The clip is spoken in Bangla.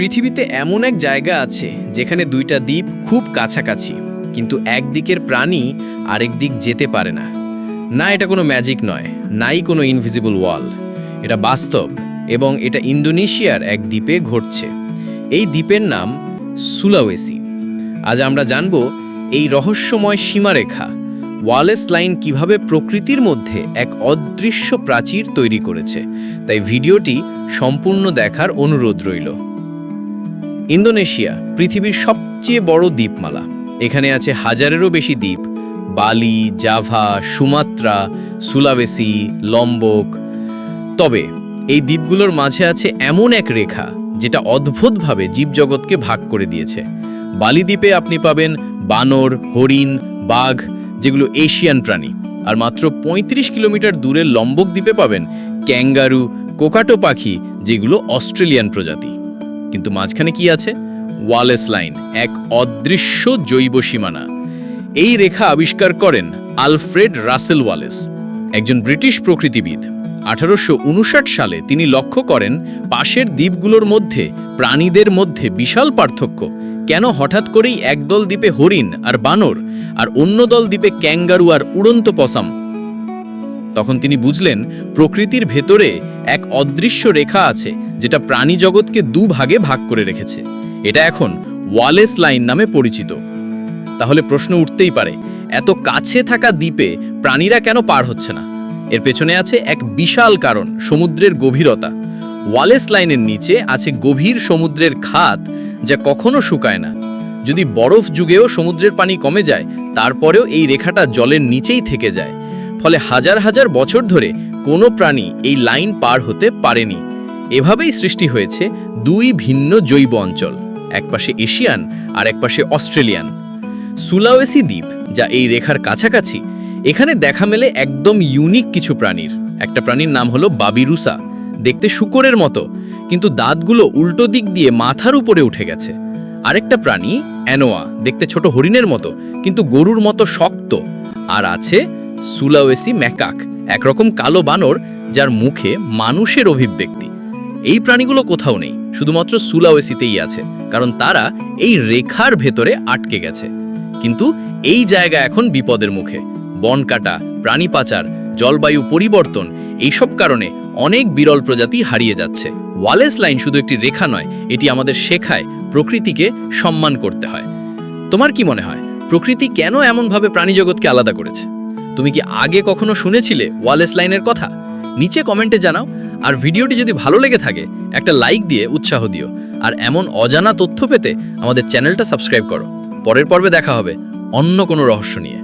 পৃথিবীতে এমন এক জায়গা আছে যেখানে দুইটা দ্বীপ খুব কাছাকাছি, কিন্তু একদিকের প্রাণী আরেক দিক যেতে পারে না। না, এটা কোনো ম্যাজিক নয়, নাই কোনো ইনভিজিবল ওয়াল। এটা বাস্তব এবং এটা ইন্দোনেশিয়ার এক দ্বীপে ঘটছে। এই দ্বীপের নাম সুলাওয়েসি। আজ আমরা জানব এই রহস্যময় সীমারেখা, ওয়ালেস লাইন কীভাবে প্রকৃতির মধ্যে এক অদৃশ্য প্রাচীর তৈরি করেছে। তাই ভিডিওটি সম্পূর্ণ দেখার অনুরোধ রইল। ইন্দোনেশিয়া, পৃথিবীর সবচেয়ে বড় দ্বীপমালা। এখানে আছে হাজারেরও বেশি দ্বীপ। বালি, জাভা, সুমাত্রা সুলাবেসি লম্বক। তবে এই দ্বীপগুলোর মাঝে আছে এমন এক রেখা, যেটা অদ্ভুতভাবে জীবজগৎকে ভাগ করে দিয়েছে। বালি দ্বীপে আপনি পাবেন বানর, হরিণ, বাঘ, যেগুলো এশিয়ান প্রাণী। আর মাত্র ৩৫ কিলোমিটার দূরের লম্বক দ্বীপে পাবেন ক্যাঙ্গারু, কোকাটো পাখি, যেগুলো অস্ট্রেলিয়ান প্রজাতি। কিন্তু মাঝখানে কি আছে? ওয়ালেস লাইন, এক অদৃশ্য জৈব সীমানা। এই রেখা আবিষ্কার করেন আলফ্রেড রাসেল ওয়ালেস, একজন ব্রিটিশ প্রকৃতিবিদ। আঠারোশো উনষাট সালে তিনি লক্ষ্য করেন পাশের দ্বীপগুলোর মধ্যে, প্রাণীদের মধ্যে বিশাল পার্থক্য। কেন হঠাৎ করেই একদল দ্বীপে হরিণ আর বানর, আর অন্য দল দ্বীপে ক্যাঙ্গারু আর উড়ন্ত পসাম? তখন তিনি বুঝলেন, প্রকৃতির ভেতরে এক অদৃশ্য রেখা আছে, যেটা প্রাণী জগৎকে দুভাগে ভাগ করে রেখেছে। এটা এখন ওয়ালেস লাইন নামে পরিচিত। তাহলে প্রশ্ন উঠতেই পারে, এত কাছে থাকা দ্বীপে প্রাণীরা কেন পার হচ্ছে না? এর পেছনে আছে এক বিশাল কারণ, সমুদ্রের গভীরতা। ওয়ালেস লাইনের নিচে আছে গভীর সমুদ্রের খাত, যা কখনো শুকায় না। যদি বরফ যুগেও সমুদ্রের পানি কমে যায়, তারপরেও এই রেখাটা জলের নিচেই থেকে যায়। ফলে হাজার হাজার বছর ধরে কোনো প্রাণী এই লাইন পার হতে পারেনি। এভাবেই সৃষ্টি হয়েছে দুই ভিন্ন জৈব অঞ্চল একপাশে এশিয়ান আর একপাশে অস্ট্রেলিয়ান। সুলাওয়েসি দ্বীপ, যা এই রেখার কাছাকাছি, এখানে দেখা মেলে একদম ইউনিক কিছু প্রাণীর। একটা প্রাণীর নাম হলো বাবিরুসা, দেখতে শুকরের মতো, কিন্তু দাঁতগুলো উল্টো দিক দিয়ে মাথার উপরে উঠে গেছে। আরেকটা প্রাণী, অ্যানোয়া, দেখতে ছোট হরিণের মতো, কিন্তু গরুর মতো শক্ত, আর আছে সুলাওয়েসি ম্যাকাক, একরকম কালো বানর যার মুখে মানুষের অভিব্যক্তি। এই প্রাণীগুলো কোথাও নেই, শুধুমাত্র সুলাওয়েসিতেই আছে, কারণ তারা এই রেখার ভেতরে আটকে গেছে। কিন্তু এই জায়গা এখন বিপদের মুখে। বন কাটা, প্রাণী পাচার, জলবায়ু পরিবর্তন, এইসব কারণে অনেক বিরল প্রজাতি হারিয়ে যাচ্ছে। ওয়ালেস লাইন শুধু একটি রেখা নয়, এটি আমাদের শেখায় প্রকৃতিকে সম্মান করতে হয়। তোমার কি মনে হয়, প্রকৃতি কেন এমনভাবে প্রাণীজগৎকে আলাদা করেছে? তুমি কি আগে কখনো শুনেছিলে ওয়ালেস লাইনের কথা? নিচে কমেন্টে জানাও, আর ভিডিওটি যদি ভালো লেগে থাকে, একটা লাইক দিয়ে উৎসাহ দিও, আর এমন অজানা তথ্য পেতে আমাদের চ্যানেলটা সাবস্ক্রাইব করো। পরের পর্বে দেখা হবে অন্য কোনো রহস্য নিয়ে।